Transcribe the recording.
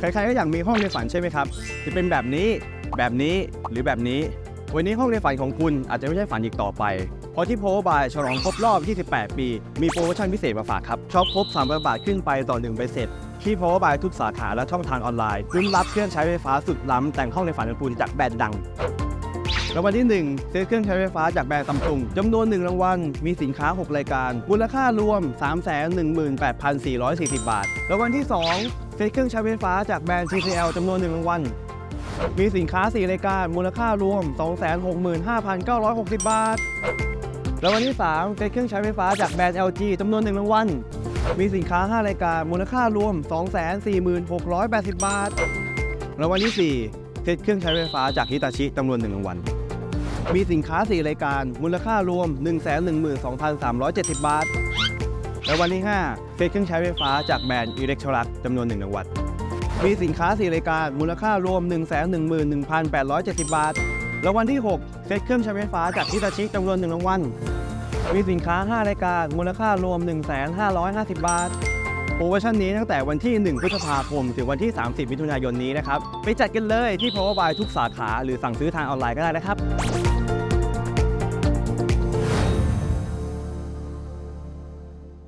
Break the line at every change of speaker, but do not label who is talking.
ใครๆก็อยากมีห้องในฝันใช่ไหมครับ จะเป็นแบบนี้ แบบนี้ หรือแบบนี้ วันนี้ห้องในฝันของคุณอาจจะไม่ใช่ฝันอีกต่อไป เพราะที่โพบายฉลองครบรอบ 28 ปี มีโปรโมชั่นพิเศษมาฝากครับ ช็อปครบ300บาทขึ้นไปต่อ1ใบเสร็จที่โพบายทุกสาขาและช่องทางออนไลน์รุ่นรับเครื่องใช้ไฟฟ้าสุดล้ำแต่งห้องในฝันของคุณจากแบรนด์ดัง รางวัลที่1ซื้อเครื่องใช้ไฟฟ้าจากแบรนด์ซัมซุงจำนวน 1 รางวัล มีสินค้า 6 รายการ มูลค่ารวม 318,440 บาท รางวัลที่2ซื้อเครื่องใช้ไฟฟ้าจากแบรนด์ TCL จำนวน 1 รางวัล มีสินค้า 4 รายการ มูลค่ารวม 265,960 บาท รางวัลที่ 3เป็นเครื่องใช้ไฟฟ้าจากแบรนด์ LG จำนวน 1 รางวัล มีสินค้า 5 รายการ มูลค่ารวม 246,80 บาท รางวัลที่ 4เซตเครื่องใช้ไฟฟ้าจากฮิตาชิจำนวน1รางวัล มีสินค้า 4 รายการ มูลค่ารวม 112,370 บาทรางวัลที่ 5 เซตเครื่องใช้ไฟฟ้าจากแบรนด์อิเล็กทรักจำนวน1รางวัลมีสินค้า 4 รายการ มูลค่ารวม 111,870 บาท รางวัลที่ 6 เซตเครื่องใช้ไฟฟ้าจากฮิตาชิจำนวน1รางวัล มีสินค้า 5 รายการ มูลค่ารวม 1,550 บาท ปรโมชั่นนี้ตั้งแต่วันที่ 1 พฤษภาคม ถึงวันที่ 30 มิถุนายนนี้นะครับ ไปจัดกันเลยที่ Power by ทุกสาขา หรือสั่งซื้อทางออนไลน์ก็ได้นะครับ